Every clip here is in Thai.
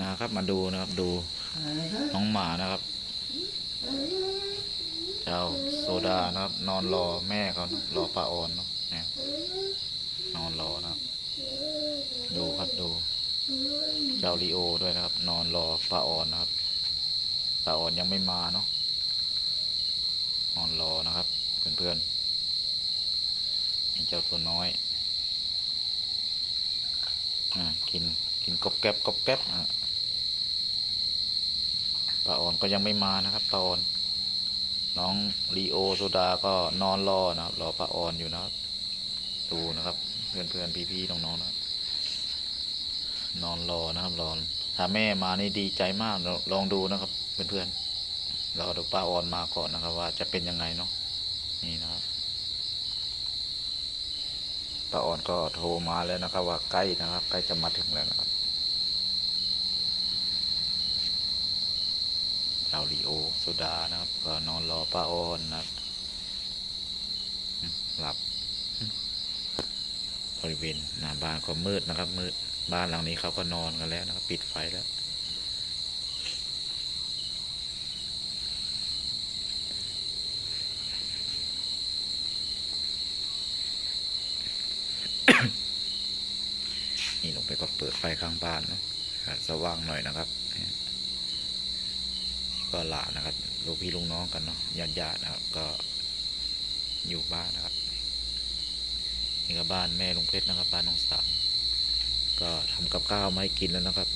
นะครับ มาดูนะครับดูน้องหมานะครับ เจ้าโซดานะครับ นอนรอแม่เขานะรอป้าออนเนาะเนี่ยนอนรอนะครับ ดูครับดู เจ้าลีโอด้วยนะครับ นอนรอป้าออนนะครับป้าออนยังไม่มาเนาะนอนรอนะครับ เพื่อนๆนี่เจ้าตัวน้อยอ่ากินกินกรอบแกรบกรอบแกรบอะ ป้าอ่อนก็ยังไม่มานะครับปาออนน้องลีโอโซดาก็นอนรอนะครับรอป้าอ่อนอยู่นะครับ ดูนะครับ เพื่อนเพื่อนพี่พี่ๆน้องๆนะนอนรอนะครับรอถ้าแม่มานี่ดีใจมากลองดูนะครับ เพื่อนเพื่อนๆรอดูป้าอ่อนมาก่อนนะครับ ว่าจะเป็นยังไงเนาะนี่นะครับป้าอ่อนก็โทรมาแล้วนะครับ ว่าใกล้นะครับ ใกล้จะมาถึงแล้วนะครับ เจ้าลีโอโซดานะครับ ก็นอนรอป้าออนนะหลับบริเวณหน้าบ้านก็มืดนะครับ มืดบ้านหลังนี้เขาก็นอนกันแล้วนะครับ ปิดไฟแล้วนี่ลงไปก็เปิดไฟข้างบ้านนะสว่างหน่อยนะครับ ก็หลานนะครับลูกพี่ลูกน้องกันเนาะญาติญาติๆนะครับก็อยู่บ้านนะครับนี่ก็บ้านแม่ลุงเพชรนะครับบ้านน้องสาวก็ทำกับข้าวมาให้กินแล้วนะครับ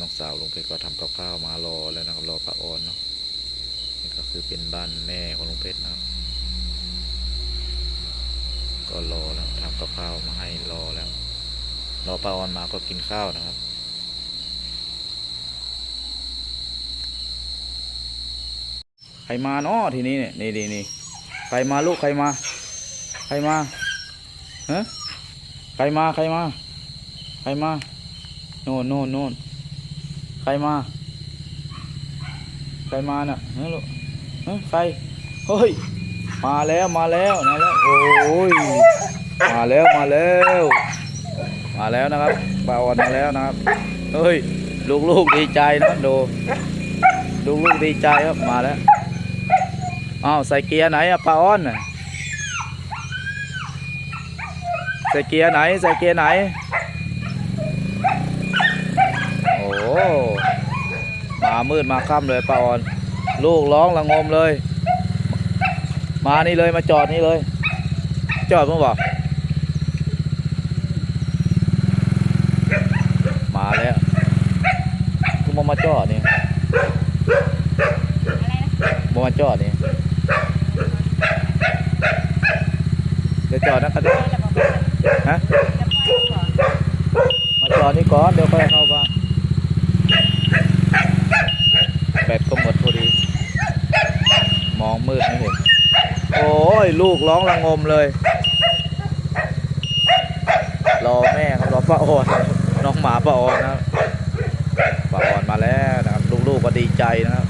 น้องสาวลุงเพชรก็ทำกับข้าวมารอแล้วนะครับรอป้าออนเนาะนี่ก็คือเป็นบ้านแม่ของลุงเพชรนะครับก็รอแล้วทำกับข้าวมาให้รอแล้ว รอป้าออนมาก็กินข้าวนะครับ ครมาเนาะทีนี้เนี่ยนี่นี่นี่ใครมาลูกใครมา ใครมาฮะใครมาใครมา ใครมาโน่นโน่นโน่นใครมาใครมาน่ะเฮ้ลูกเฮ้ใครเฮ้ยมาแล้วมาแล้วนะแล้วโอ้ยมาแล้วมาแล้ว มาแล้วนะครับปลาอ่อนมาแล้วนะครับเฮ้ยลูกๆดีใจนะดูลูกๆดีใจครับมาแล้ว อ้าวใส่เกียร์ไหนอะปลาอ้อนใส่เกียร์ไหนใส่เกียร์ไหน โอ้มามืดมาค่ำเลยป้าออน ลูกร้องระงมเลย มานี่เลยมาจอดนี่เลย จอดเมื่อบอกมาแล้วกูมามาจอดนี่มามาจอดนี่ เดี๋ยวจอดนะครับเดี๋ยวฮะมาจอดนี่ก่อน เดี๋ยวค่อยเข้าบ้านแบตก็หมดพอดี มองมืดไม่เห็น โอ้ย ลูกร้องระงมเลย รอแม่ครับรอป้าอ่อนน้องหมาป้าอ่อนนะป้าอ่อนมาแล้วนะครับ ลูกๆก็ดีใจนะครับ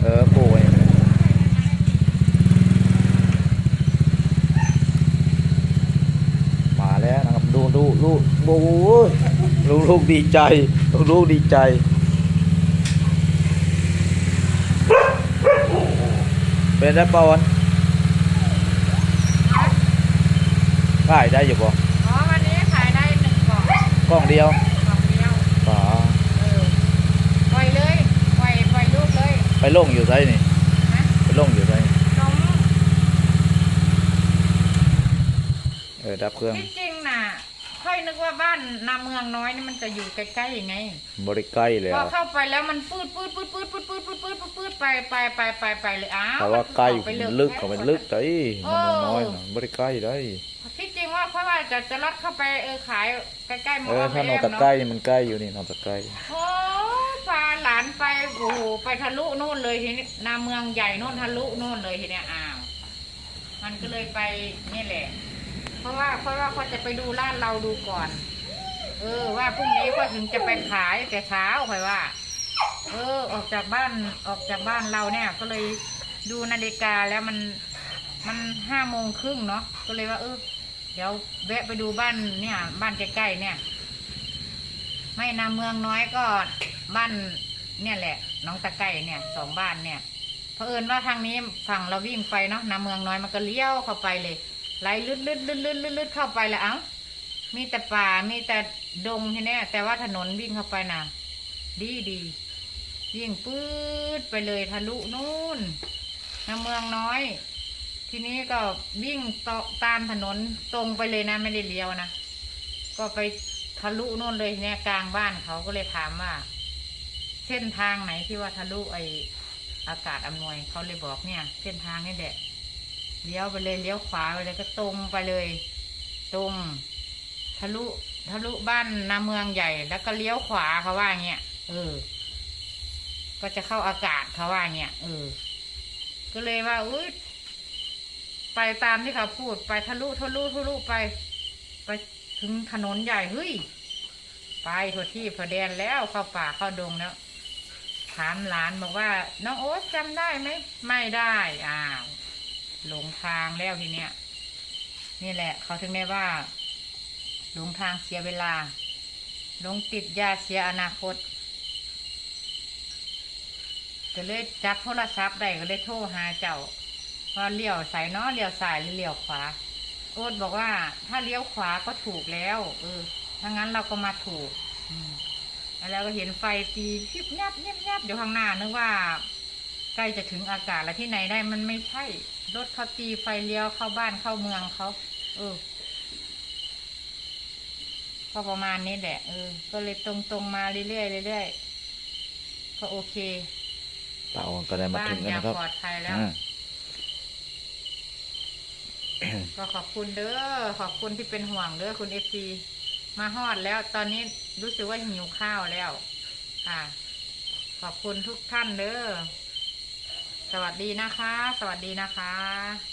เออปู่ไว้มาแล้วนะครับดูดู ลูกโอ้โหลูกลูกดีใจ ลูกลูกดีใจ เป็นได้ปอนขายได้อยู่บ่อ๋อวันนี้ขายได้หนึ่งกล่องกล้องเดียวกล่องเดียวป๋าเออปล่อยเลยปล่อยปล่อยลูกเลย ไปลงอยู่ไซนี่นะไปลงอยู่ไซนมเออดับเครื่องที่จริง น่ะค่อยนึกว่าบ้านนาเมืองน้อยนี่มันจะอยู่ใกล้ๆไงบริใกล้เลยพออะเข้าไปแล้วมันปืดปืดปืดปืดปืดปืดปืดปืดปืดปืดไปไปไปไปไปเลยอ้าวแต่ว่าใกล้มันออไปลึกก็เป็นลึกได้โอ้น้อยๆนะบริใกล้ได้ที่จริงว่าเพราะว่าจะจะลดเข้าไปเออขายใกล้ๆหมเอออถ้านอนแมตะเนาะใกล้นี่มันใกล้อยู่นี่นอนตะใกล้โอ้พาหลานไปโอ้โหไปทะลุโน่นเลยทีนี้นาเมืองใหญ่โน่นทะลุโน่นเลยทีเนี้ยอ้าวมันก็เลยไปนี่แหละ เพราะว่าเพราะว่าเขาจะไปดูร้านเราดูก่อน เออ ว่าพรุ่งนี้ก็ถึงจะไปขายแต่เช้าค่อยว่า เออ ออกจากบ้านออกจากบ้านเราเนี่ย ก็เลยดูนาฬิกาแล้วมันมันห้าโมงครึ่งเนาะก็เลยว่า เออ เดี๋ยวแวะไปดูบ้านเนี่ย บ้านใกล้ๆเนี่ย ไม่นาเมืองน้อยก็บ้านเนี่ยแหละ น้องตะไก่เนี่ยสองบ้านเนี่ยเผอิญว่าทางนี้ฝั่งเราวิ่งไปเนาะนาเมืองน้อยมันก็เลี้ยวเข้าไปเลย ไหลลึดลึดลึดลึดลึดลึดเข้าไปแล้วเอ้ามีแต่ป่ามีแต่ดงทีเนี้ยแต่ว่าถนนวิ่งเข้าไปน่ะดีดีวิ่งปื๊ดไปเลยทะลุนู่นนาเมืองน้อย ทีนี้ก็วิ่งต่อตามถนนตรงไปเลยนะไม่ได้เลี้ยวนะก็ไปทะลุนู่นเลยเนี่ยกลางบ้านเขาก็เลยถามว่า เส้นทางไหนที่ว่าทะลุไออากาศอำนวยเขาเลยบอกเนี่ย เส้นทางนี่แหละ เลี้ยวไปเลยเลี้ยวขวาไปเลยก็ตรงไปเลย ตรง ทะลุทะลุบ้านนาเมืองใหญ่ แล้วก็เลี้ยวขวาเขาว่าเงี้ยเออ ก็จะเข้าอากาศเขาว่าเงี้ยเออ ก็เลยว่าอุ้ยไปตามที่เขาพูดไปทะลุทะลุทะลุไป ไปถึงถนนใหญ่เฮ้ยไปทั่วที่พอแดนแล้วเข้าป่าเข้าดงแล้วถามหลานบอกว่า น้องโอ๊ตจำได้ไหมไม่ได้อ้าว หลงทางแล้วทีเนี้ยนี่แหละ เขาถึงได้ว่า หลงทางเสียเวลา หลงติดยาเสียอนาคตก็เลยจับโทรศัพท์ได้ก็เลยโทรหาเจ้าว่าเลี้ยวสายเนาะเลี้ยวซ้ายหรือเลี้ยวขวา โอ๊ตบอกว่า ถ้าเลี้ยวขวาก็ถูกแล้ว เออถ้างั้นเราก็มาถูก อืมแล้วก็เห็นไฟตีพิบยับยับยับอยู่ข้างหน้านึกว่า ใกล้จะถึงอากาศแล้วที่ไหนได้มันไม่ใช่ รถเขาตีไฟเลี้ยวเข้าบ้านเข้าเมืองเขาเออก็ประมาณนี้แหละเออ ก็เลยตรงตรงๆมาเรื่อยๆเรื่อยๆก็โอเคป้าออนก็ได้มาบ้าถึนงแล้วอย่านะครับปลอดภัยแล้วอ่าก็ขอบคุณเด้อขอบคุณที่เป็นห่วงเด้อคุณเอฟซีมาฮอดแล้ว ตอนนี้รู้สึกว่าหิวข้าวแล้ว ค่ะ ขอบคุณทุกท่านเด้อ สวัสดีนะคะ สวัสดีนะคะ